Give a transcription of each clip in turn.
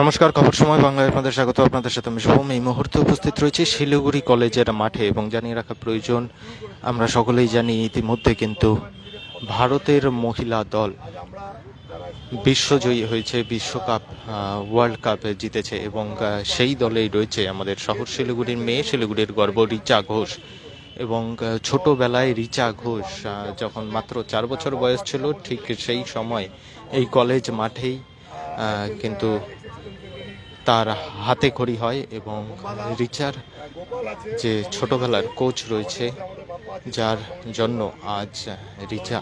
নমস্কার, খবর সময়, বাংলায় আপনাদের স্বাগত, আপনাদের সাথে আমি শুভম। এই মুহূর্তে উপস্থিত রয়েছে শিলিগুড়ি কলেজের মাঠে এবং জানিয়ে রাখা প্রয়োজন, আমরা সকলেই জানি ইতিমধ্যে কিন্তু ভারতের মহিলা দল বিশ্বজয়ী হয়েছে, বিশ্বকাপ ওয়ার্ল্ড কাপ জিতেছে এবং সেই দলেই রয়েছে আমাদের শহর শিলিগুড়ির মেয়ে, শিলিগুড়ির গর্ব রিচা ঘোষ। এবং ছোটবেলায় রিচা ঘোষ যখন মাত্র চার বছর বয়স ছিল, ঠিক সেই সময় এই কলেজ মাঠেই কিন্তু তার হাতে খড়ি হয় এবং রিচার যে ছোটবেলার কোচ রয়েছে, যার জন্য আজ রিচা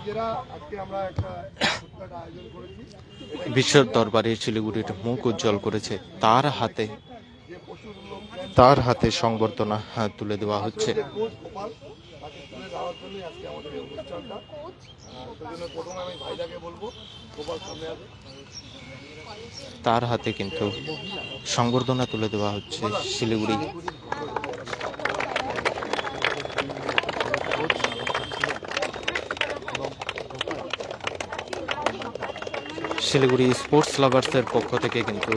বিশ্বর দরবারে শিলিগুড়ির মুখ উজ্জ্বল করেছে। তার হাতে তার হাতে সংবর্ধনা তুলে দেওয়া হচ্ছে। তার হাতে কিন্তু সংবর্ধনা তুলে দেওয়া হচ্ছে শিলিগুড়ি। শিলিগুড়ি স্পোর্টস লাভার্সের পক্ষ থেকে কিন্তু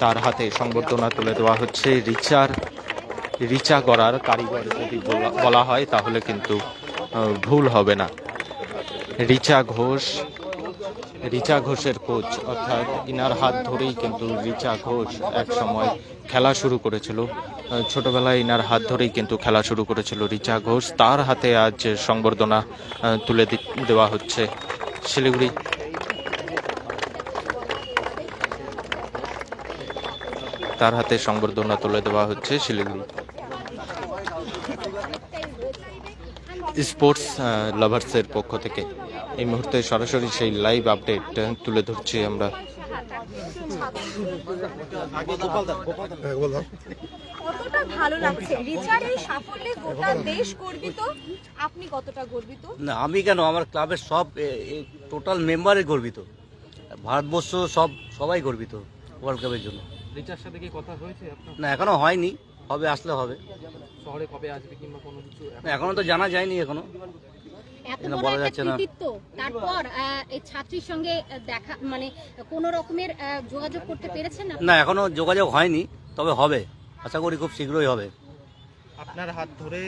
তার হাতে সংবর্ধনা তুলে দেওয়া হচ্ছে। রিচার, রিচা গড়ার কারিগর যদি বলা হয় তাহলে কিন্তু ভুল হবে না। রিচা ঘোষ রিচা ঘোষের কোচ, অর্থাৎ ইনার হাত ধরেই কিন্তু রিচা ঘোষ এক সময় খেলা শুরু করেছিল। ছোটবেলায় ইনার হাত ধরেই কিন্তু খেলা শুরু করেছিল রিচা ঘোষ। তার হাতে আজ সংবর্ধনা তুলে দেওয়া হচ্ছে শিলিগুড়ি। তার হাতে সংবর্ধনা তুলে দেওয়া হচ্ছে শিলিগুড়ি। স্পোর্টস লাভার্সের পক্ষ থেকে এই মুহূর্তে সরাসরি সেই লাইভ আপডেট তুলে ধরছি আমরা। কতটা ভালো লাগছে? রিচার এই সাফল্যে গোটা দেশ গর্বিত। আপনি কতটা গর্বিত? না আমি কেন? আমার ক্লাবের সব টোটাল মেম্বারই গর্বিত। ভারতবর্ষ সব সবাই গর্বিত ওয়ার্ল্ড কাপের জন্য। রিচার সাথে কি কথা হয়েছে না এখনও হয়নি। হবে আসলে হবে। শহরে কবে আসবে কিংবা কোনো কিছু? এখনও তো জানা যায়নি এখনও। এত বড় বলা একটা যাচ্ছে না। কৃতিত্ব। তারপর এই ছাত্রীর সঙ্গে দেখা মানে কোনো রকমের যোগাযোগ করতে পেরেছেন না? এখনও যোগাযোগ হয়নি তবে হবে। আশা করি খুব শীঘ্রই হবে। আপনার হাত ধরে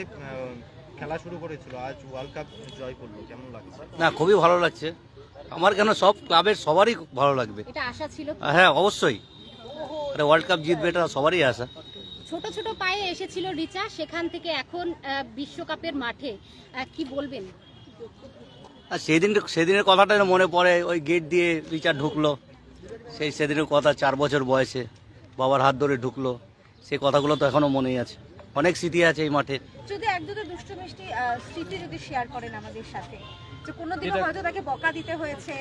খেলা শুরু করেছিল আজ ওয়ার্ল্ড কাপ জয় করল কেমন লাগছে? না খুবই ভালো লাগছে। আমার কেন সব ক্লাবের সবারই ভালো লাগবে। এটা আশা ছিল? হ্যাঁ অবশ্যই। আরে ওয়ার্ল্ড কাপ জিতবে এটা সবারই আশা। ছোট ছোট পায়ে এসেছিল রিচা সেখান থেকে এখন বিশ্বকাপের মাঠে। কি বলবেন? আর সেদিন সেদিনের কথাটা মনে পড়ে ওই গেট দিয়ে রিচার্ড ঢুকলো। সেই সেদিনের কথা চার বছর বয়সে বাবার হাত ধরে ঢুকলো। সেই কথাগুলো তো এখনও মনেই আছে। অনেক স্মৃতি আছে এই মাঠে। যদি এক দুটো দুষ্ট মিষ্টি স্মৃতি যদি শেয়ার করেন আমাদের সাথে যে কোনোদিনও হয়তো তাকে বকা দিতে হয়েছে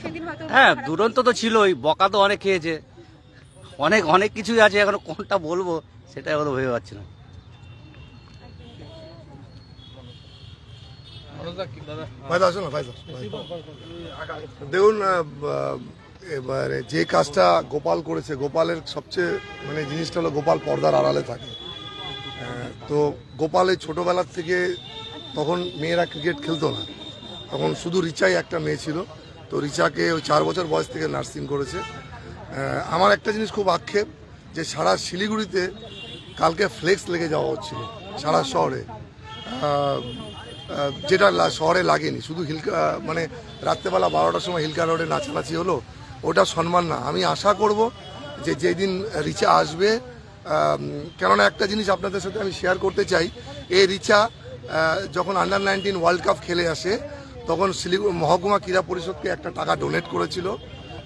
সেদিন হয়তো হ্যাঁ দুরন্ত তো ছিলই বকা তো অনেক খেয়েছে। অনেক অনেক কিছুই আছে এখন কোনটা বলব সেটা এখনও ভেবে পাচ্ছি না। দেখুন এবারে যে কাজটা গোপাল করেছে গোপালের সবচেয়ে মানে জিনিসটা হলো গোপাল পর্দার আড়ালে থাকে। তো গোপালের ছোটবেলার থেকে তখন মেয়েরা ক্রিকেট খেলতো না। তখন শুধু রিচাই একটা মেয়ে ছিল। তো রিচাকে ওই চার বছর বয়স থেকে নার্সিং করেছে। আমার একটা জিনিস খুব আক্ষেপ যে সারা শিলিগুড়িতে কালকে ফ্লেক্স লেগে যাওয়া হচ্ছিল সারা শহরে। যেটা শহরে লাগেনি, শুধু হিলকা মানে রাত্রেবেলা বারোটার সময় হিলকা রোডে নাচানাচি হলো, ওটা সম্মান না। আমি আশা করব যে যেদিন রিচা আসবে কেননা একটা জিনিস আপনাদের সাথে আমি শেয়ার করতে চাই এই রিচা যখন আন্ডার নাইনটিন ওয়ার্ল্ড কাপ খেলে আসে, তখন শিলিগুড়ি মহকুমা ক্রীড়া পরিষদকে একটা টাকা ডোনেট করেছিল।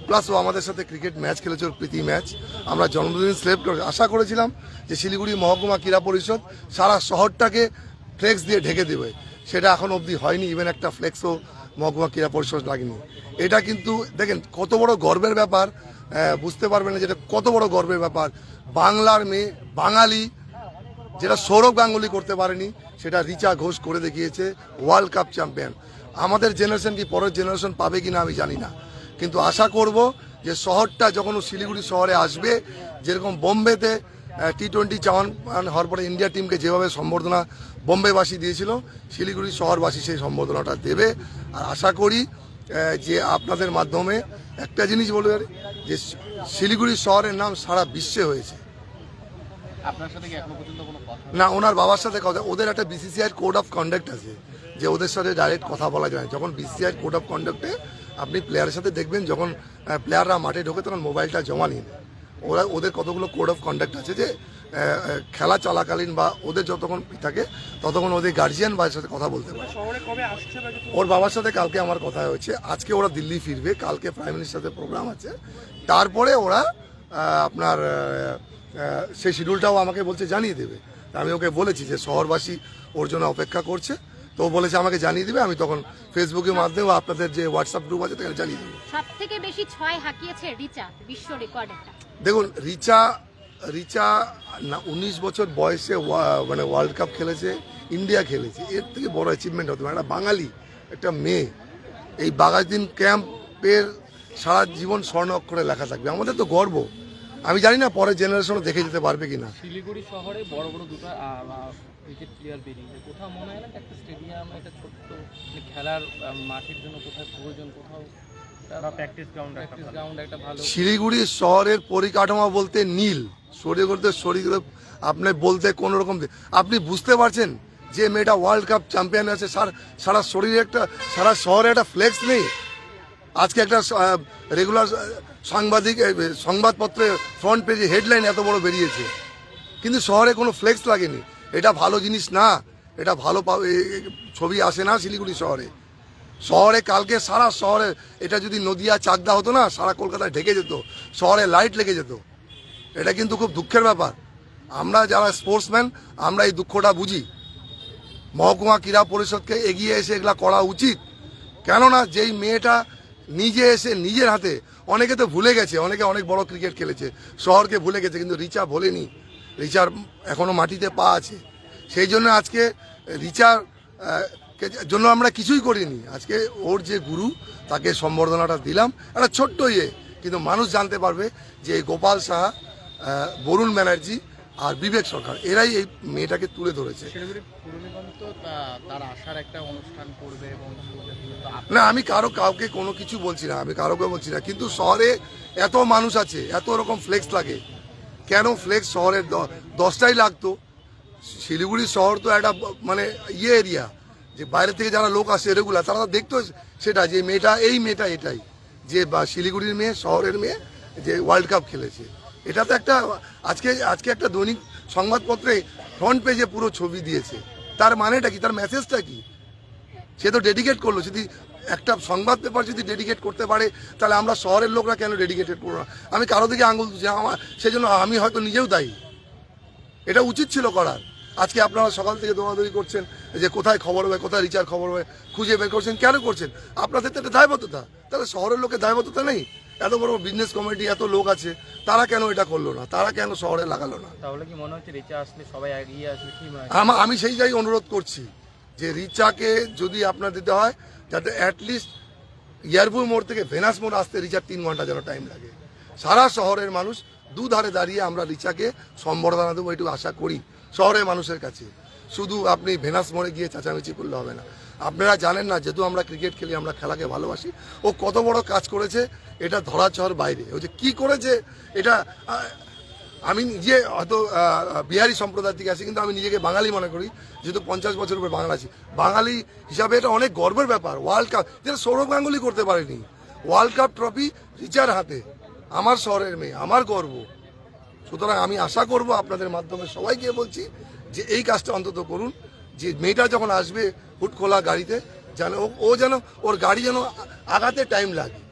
প্লাস ও আমাদের সাথে ক্রিকেট ম্যাচ খেলেছে, ওর প্রীতি ম্যাচ আমরা জন্মদিন সেলিব্রেট করে আশা করেছিলাম যে শিলিগুড়ি মহকুমা ক্রীড়া পরিষদ সারা শহরটাকে ফ্লেক্স দিয়ে ঢেকে দেবে। সেটা এখন অবধি হয়নি ইভেন একটা ফ্লেক্সও মহকুমা ক্রীড়া পরিষদ লাগেনি। এটা কিন্তু, দেখেন, কত বড় গর্বের ব্যাপার। বুঝতে পারবেন না যেটা কত বড় গর্বের ব্যাপার। বাংলার মেয়ে, বাঙালি, যেটা সৌরভ গাঙ্গুলি করতে পারেনি, সেটা রিচা ঘোষ করে দেখিয়েছে ওয়ার্ল্ড কাপ চ্যাম্পিয়ন আমাদের জেনারেশন কি পরের জেনারেশন পাবে কিনা আমি জানি না। কিন্তু আশা করব যে শহরটা যখন ও শিলিগুড়ি শহরে আসবে যেরকম বোম্বেতে টি টোয়েন্টি চাওয়ান হওয়ার পরে ইন্ডিয়া টিমকে যেভাবে সম্বর্ধনা বোম্বেবাসী দিয়েছিল শিলিগুড়ি শহরবাসী সেই সম্বর্ধনাটা দেবে আর আশা করি যে আপনাদের মাধ্যমে একটা জিনিস বলবে যে শিলিগুড়ি শহরের নাম সারা বিশ্বে হয়েছে না ওনার বাবার সাথে কথা ওদের একটা বিসিসিআই কোড অফ কন্ডাক্ট আছে যে ওদের সাথে ডাইরেক্ট কথা বলা যায়। যখন বিসিসিআই কোড অফ কন্ডাক্টে আপনি প্লেয়ারের সাথে দেখবেন যখন প্লেয়াররা মাঠে ঢোকে তখন মোবাইলটা জমা নিয়ে নেয়। ওরা ওদের কতগুলো কোড অফ কন্ডাক্ট আছে যে খেলা চলাকালীন বা ওদের যতক্ষণ থাকে ততক্ষণ ওদের গার্জিয়ান বা সাথে কথা বলতে পারে। ওর বাবার সাথে কালকে আমার কথা হয়েছে। আজকে ওরা দিল্লি ফিরবে কালকে প্রাইম মিনিস্টার সাথে প্রোগ্রাম আছে। তারপরে ওরা আপনার সেই শিডিউলটাও আমাকে বলছে জানিয়ে দেবে। আমি ওকে বলেছি যে শহরবাসী ওর জন্য অপেক্ষা করছে। তো ও বলেছে আমাকে জানিয়ে দেবে আমি তখন ফেসবুকের মাধ্যমে বা আপনাদের যে হোয়াটসঅ্যাপ গ্রুপ আছে তাকে জানিয়ে দেবো। সব থেকে বেশি ছয় হাঁকিয়েছে রিচা বিশ্ব রেকর্ড দেখুন রিচা রিচা না উনিশ বছর বয়সে মানে ওয়ার্ল্ড কাপ খেলেছে ইন্ডিয়া খেলেছে। এর থেকে বড় অ্যাচিভমেন্ট হতে পারে। একটা বাঙালি একটা মেয়ে এই বাগাজদিন ক্যাম্পের সারা জীবন স্বর্ণ অক্ষরে লেখা থাকবে। আমাদের তো গর্ব। আমি জানি না পরের জেনারেশনও দেখে যেতে পারবে কিনা। শিলিগুড়ি শহরে বড় বড় দুটো ক্রিকেট প্লেয়ার বেরিয়েছে কোথাও মনে হয় না যে একটা স্টেডিয়াম একটা ছোট্ট খেলার মাঠের জন্য কোথাও প্রয়োজন কোথাও প্র্যাকটিস গ্রাউন্ড প্র্যাকটিস গ্রাউন্ড একটা ভালো। শিলিগুড়ি শহরের পরিকাঠামো বলতে নীল। শরীর বলতে শরীর আপনি বলতে কোনো রকম আপনি বুঝতে পারছেন যে মেয়েটা ওয়ার্ল্ড কাপ চ্যাম্পিয়ন আছে সারা সারা শরীরে একটা সারা শহরে একটা ফ্লেক্স নেই। আজকে একটা রেগুলার সাংবাদিক সংবাদপত্রে ফ্রন্ট পেজে হেডলাইন এত বড় বেরিয়েছে। কিন্তু শহরে কোনো ফ্লেক্স লাগেনি। এটা ভালো জিনিস না। এটা ভালো ছবি আসে না শিলিগুড়ি শহরে। শহরে কালকে সারা শহরে, এটা যদি নদিয়া, চাকদা হতো না, সারা কলকাতায় ঢেকে যেত। শহরে লাইট লেগে যেত। এটা কিন্তু খুব দুঃখের ব্যাপার। আমরা যারা স্পোর্টসম্যান আমরা এই দুঃখটা বুঝি। মহকুমা ক্রীড়া পরিষদকে এগিয়ে এসে এগুলা করা উচিত। কেননা যেই মেয়েটা নিজে এসে নিজের হাতে, অনেকে তো ভুলে গেছে, অনেকে অনেক বড় ক্রিকেট খেলেছে। শহরকে ভুলে গেছে, কিন্তু রিচা ভোলেনি। রিচার এখনও মাটিতে পা আছে। সেই জন্য আজকে রিচার জন্য আমরা কিছুই করিনি। আজকে ওর যে গুরু তাকে সম্বর্ধনাটা দিলাম। একটা ছোট্ট ইয়ে কিন্তু মানুষ জানতে পারবে যে গোপাল সাহা বরুণ ব্যানার্জি আর বিবেক সরকার এরাই এই মেয়েটাকে তুলে ধরেছে। না আমি কারও কাউকে কোনো কিছু বলছি না আমি কারোকে বলছি না কিন্তু শহরে এত মানুষ আছে এত রকম ফ্লেক্স লাগে। কেন ফ্লেক্স শহরের দশটাই লাগতো? শিলিগুড়ি শহর তো একটা মানে ইয়ে এরিয়া। যে বাইরে থেকে যারা লোক আসে রেগুলার তারা তো দেখতো সেটা যে মেয়েটা, এই মেয়েটা এটাই। যে বা শিলিগুড়ির মেয়ে, শহরের মেয়ে যে ওয়ার্ল্ড কাপ খেলেছে। এটা তো একটা, আজকে আজকে একটা দৈনিক সংবাদপত্রে ফ্রন্ট পেজে পুরো ছবি দিয়েছে। তার মানেটা কি? তার মেসেজটা কি? সে তো ডেডিকেট করল। যদি একটা সংবাদ পেপার যদি ডেডিকেট করতে পারে তাহলে আমরা শহরের লোকরা কেন ডেডিকেটেড করব না? আমি কারও দিকে আঙুল তুলছি আমার সেজন্য আমি হয়তো নিজেও দায়ী। এটা উচিত ছিল করার। আজকে আপনারা সকাল থেকে দৌড়াদৌড়ি করছেন যে কোথায় খবর হবে কোথায় রিচার্জ খবর হবে খুঁজে বের করছেন কেন করছেন? আপনাদের তো একটা দায়বদ্ধতা। তাহলে শহরের লোকের দায়বদ্ধতা নেই? এত বড় বিজনেস কমিটি এত লোক আছে তারা কেন এটা করল না? তারা কেন শহরে লাগালো না? তাহলে কি মনে হচ্ছে রিচা আসলে সবাই এগিয়ে আসবে? কি আমা- আমি সেই জায়গায় অনুরোধ করছি। যে রিচাকে যদি আপনার দিতে হয়, যাতে অ্যাটলিস্ট ইয়ারপুর মোড় থেকে ভেনাস মোড় আসতে রিচার তিন ঘণ্টা যেন টাইম লাগে। সারা শহরের মানুষ দুধারে দাঁড়িয়ে আমরা রিচাকে সম্বর্ধনা দেবো একটু আশা করি, শহরের মানুষের কাছে। শুধু আপনি ভেনাস মোড়ে গিয়ে চেঁচামেচি করলে হবে না। আপনারা জানেন না, যেহেতু আমরা ক্রিকেট খেলি, আমরা খেলাকে ভালোবাসি। ও কত বড় কাজ করেছে, এটা ধরা চহর বাইরে। ও যে কী করেছে, এটা আমি নিজে হয়তো বিহারি সম্প্রদায় থেকে আছি, কিন্তু আমি নিজেকে বাঙালি মনে করি, যেহেতু পঞ্চাশ বছর উপরে বাংলা আছি। বাঙালি হিসাবে এটা অনেক গর্বের ব্যাপার। ওয়ার্ল্ড কাপ যেটা সৌরভ গাঙ্গুলি করতে পারেনি। ওয়ার্ল্ড কাপ ট্রফি রিচার হাতে। আমার শহরের মেয়ে, আমার গর্ব। সুতরাং আমি আশা করব আপনাদের মাধ্যমে সবাইকে বলছি যে এই কাজটা অন্তত করুন। যে মেয়েটা যখন আসবে হুট খোলা গাড়িতে, যেন ও- যেন, ওর গাড়ি যেন আগাতে টাইম লাগে।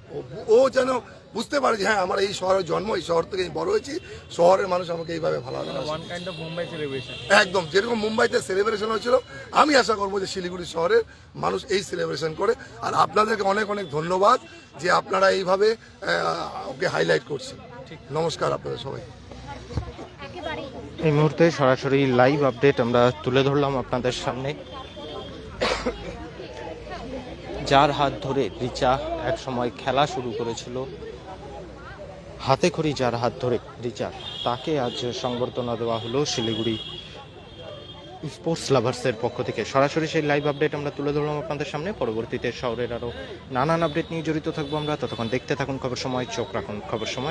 ও যেন বুঝতে পারে যে হ্যাঁ আমার এই শহরের জন্ম এই শহর থেকে আমি বড় হয়েছি শহরের মানুষ আমাকে এইভাবে ভালোবাসে one kind of Mumbai celebration একদম যেরকম মুম্বাইতে সেলিব্রেশন হয়েছিল আমি আশা করব যে শিলিগুড়ি শহরের মানুষ এই সেলিব্রেশন করে। আর আপনাদেরকে অনেক অনেক ধন্যবাদ যে আপনারা এইভাবে ওকে হাইলাইট করছেন। নমস্কার আপনাদের সবাই এই মুহূর্তে সরাসরি লাইভ আপডেট আমরা তুলে ধরলাম আপনাদের সামনে। যার হাত ধরে রিচা এক সময় খেলা শুরু করেছিল। হাতে খড়ি যার হাত ধরে রিচার, তাকে আজ সংবর্ধনা দেওয়া হলো শিলিগুড়ি স্পোর্টস লাভার্সের পক্ষ থেকে। সরাসরি সেই লাইভ আপডেট আমরা তুলে ধরলাম আপনাদের সামনে। পরবর্তীতে শহরের আরও নানান আপডেট নিয়ে জড়িত থাকব আমরা। ততক্ষণ দেখতে থাকুন খবর সময়, চোখ রাখুন খবর সময়।